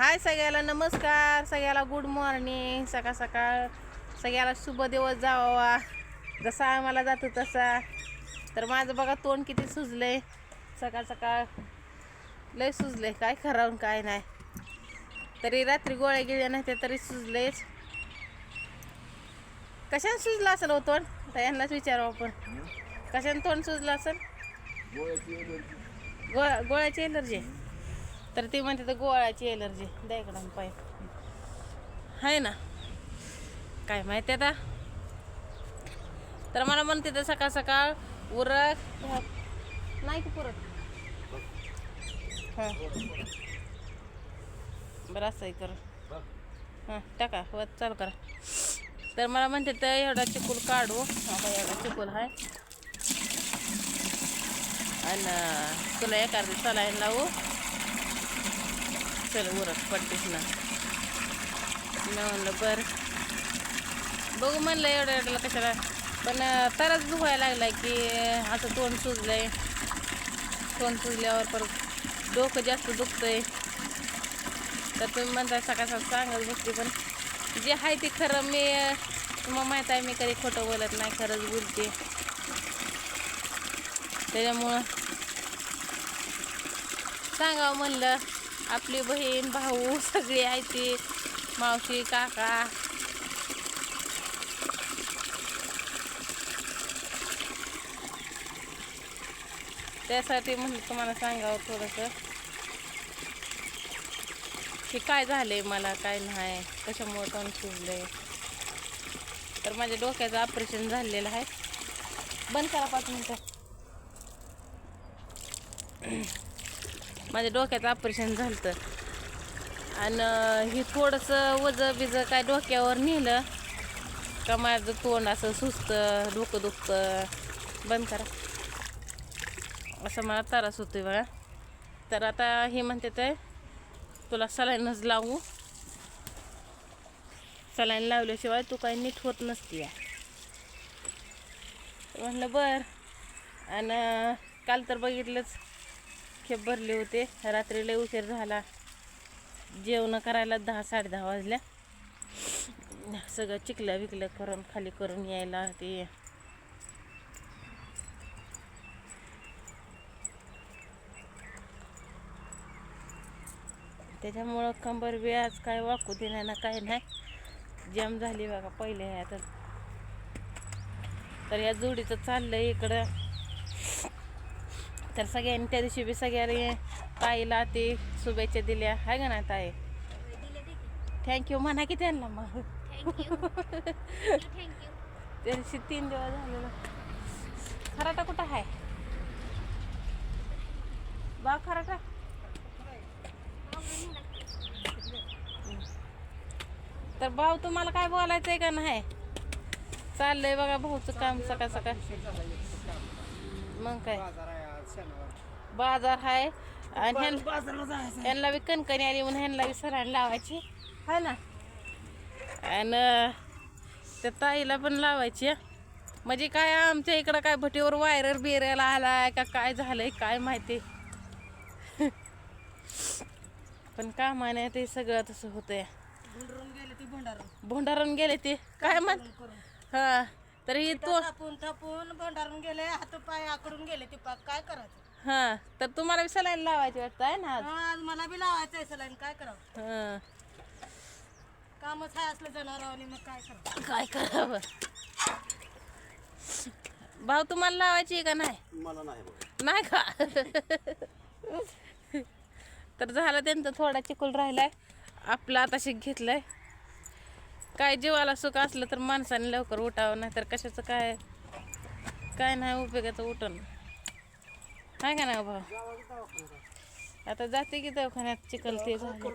हाय सगळ्याला नमस्कार सगळ्याला गुड मॉर्निंग सकाळ सकाळ सगळ्याला शुभ दिवस जावा. जसा आम्हाला जातो तसा. तर माझं बघा तोंड किती सुजलंय. सकाळ सकाळ लय सुजलंय. काय करावं काय नाही. तरी रात्री गोळ्या गिळ्या नाही ते तरी सुजलेच. कशाने सुजलं असेल हो तोंड? तर यांनाच विचारू आपण. कशाने तोंड सुजलं असेल? गोळ्या गोळ्याची एलर्जी तर ती म्हणते तर गोळ्याची एलर्जी द्याकडं पाय. आहे ना? काय माहिती आता? तर मला म्हणते तर सकाळ सकाळ उरक. नाही की पुरत? हां. बरं असंही कर. हां टाका. व चालू करा. तर मला म्हणते तर एवढा चिकूल काढू. आता एवढा चिकूल आहे आणि तुला एखादी सलाईन लावू. चल उरक पट्टीस ना. मी म्हणलं बरं. बघू म्हणलं एवढं एवढ्याला कशाला. पण तरच धुवायला लागलाय की असं तोंड सुजलंय. तोंड सुजल्यावर परत डोकं जास्त दुखतं आहे तर तुम्ही म्हणता सकाळ सकाळ सांगत बसते पण जे आहे ते खरं मी तुम्हाला माहीत आहे मी कधी खोटं बोलत नाही खरंच बोलते. त्याच्यामुळं सांगावं म्हणलं. आपली बहीण भाऊ सगळी आहे ती. मावशी काका. त्यासाठी म्हणलं तुम्हाला सांगावं थोडंसं. की काय झालंय मला काय नाही कशामुळे तोंड सुजलंय तर माझ्या डोक्याचं ऑपरेशन झालेलं आहे. बंद करा पाच मिनटं. माझ्या डोक्याचं ऑपरेशन झालं तर आणि हे थोडंसं वजं बिजं काय डोक्यावर नेलं का माझं तोंड असं सुचतं डोकं दुखतं. बंद करा. असं मला त्रास होतोय बघा. तर आता हे म्हणते ते तुला सलाईनच लावू. सलाईन लावल्याशिवाय तू काही नीट होत नसती म्हटलं बर. आणि काल तर बघितलंच. खेप भरले होते. रात्री लय उशीर झाला. जेवण करायला दहा साडे दहा वाजल्या. सगळं चिकलं विकलं करून खाली करून यायला ते. त्याच्यामुळं कंबर बी आज काय वाकू देणार ना काय नाही. जम झाली बघा पहिले ह्या तर तर या जोडीचं चाललंय इकडं. तर सगळ्यांनी त्या दिवशी बी सगळ्यांनी ताईला ते शुभेच्छा दिल्या. आहे का ना ताई? थँक्यू म्हणा की त्यांना मग. त्या दिवशी तीन दिवस झालेलं. खराटा कुठं आहे बा खराटा. तर भाऊ तुम्हाला काय बोलायचंय का नाही? चाललंय बघा भाऊचं काम सकाळ सकाळ. मग काय? बाजार आहे आणि ह्यां- ह्यांना बी कणकणी आली म्हणून ह्यांना बी सरायला लावायची. है ना? आणि त्या ताईला पण लावायची हं. म्हणजे काय आमच्या इकडं काय भटीवर वायरर बिरायला आलाय का काय झालंय काय माहिती? पण कामाने ते सगळं तसं होतंय. गेले ती भंडारून भोंडारून गेले ते. काय म्हण हा. तर ही तो थापून थापून भंडारून गेले हात पाय आकडून गेले ती पाक. काय करायचं? हा तर तुम्हाला बी सलाईन लावायची वाटतं आहे ना आज? हा, आज मला बी लावायचं आहे सलाईन काय करावं? हा. कामच आहे असलं जनावरांनी मग काय करावं? काय करावं? भाऊ तुम्हाला लावायची आहे का नाही? मला नाही बघ नाही का? तर झालं त्यांचं थोडा चिकूल राहिलाय. आपला आता शिक घेतलाय. काय जीवाला सुख असलं तर माणसाने लवकर उठावं नाही तर कशाचं काय? काय नाही उपयोगाचं उठण आहे का ना भाऊ? आता जाते की दवाखान्यात चिकल ते झालं.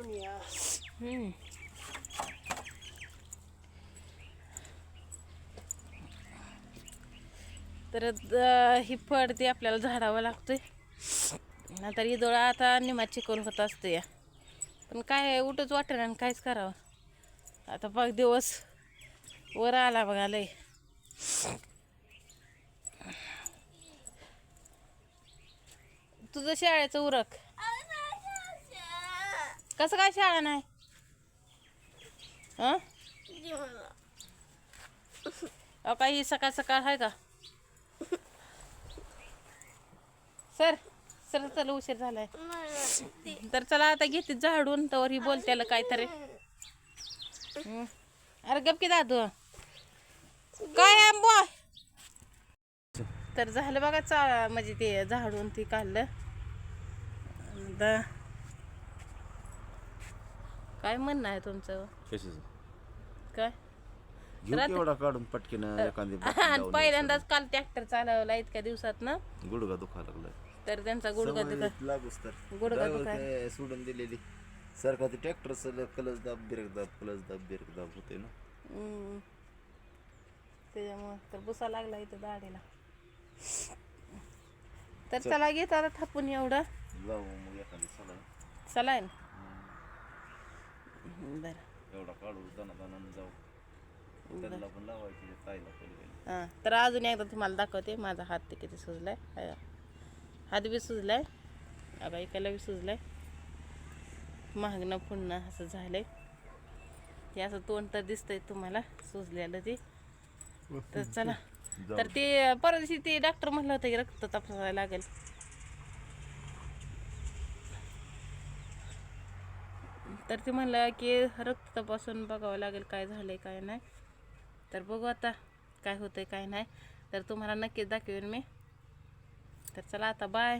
तर ही फळ ती आपल्याला झाडावं लागतंय. नंतर ही डोळा आता निमा चिकल होत असते या पण काय उठच वाटेल आणि काहीच करावं. आता बघ दिवस. वर आला बघा लय. तुझं शाळेचं उरक. कसं काय शाळा नाही? हं? काही सकाळ सकाळ आहे का? सर सर चला उशीर झालाय. तर चला आता घेते झाडून तर ही बोलत्याला काहीतरी. अरे गप की दादू. काय आंबो? तर झालं बघा चा म्हणजे ते झाडून ती काढलं. काय म्हणणं आहे तुमचं? काय? एवढा काढून पटकीन एखादी आणि पहिल्यांदाच काल ट्रॅक्टर चालवला इतक्या दिवसात ना गुडघा दुखायला लागलाय. तर त्यांचा गुडघा दुखा दुखाय. काय सोडून दिलेली. सारखा ते ट्रॅक्टर कलच दाब बिरक दाब कलच दाब बिरक दाब होते ना. हम्म. त्याच्यामुळं तर बुसा लागला इथं दाढीला. तर चला. घेत आता थापून एवढं. लावू मग एखादी सला चला बरं. एवढा काढू दाना दाना जाऊ त्यांना पण लावायची ताईला हां तर अजून एकदा तुम्हाला दाखवते माझा हात ते किती सुजलाय. हात बी सुजलाय. आता एकाला बी सुजलाय. मागणं पुन्हा असं झालंय. ते असं तोंड तर दिसतंय तुम्हाला सुजलेलं ते. तर चला. तर ते परवा दिवशी ते डॉक्टर म्हणलं होतं की रक्त तपासायला लागेल. तर ते म्हणलं की रक्त तपासून बघावं लागेल काय झालंय काय नाही. तर बघू आता काय होतंय काय नाही. तर तुम्हाला नक्कीच दाखवेन मी. तर चला आता बाय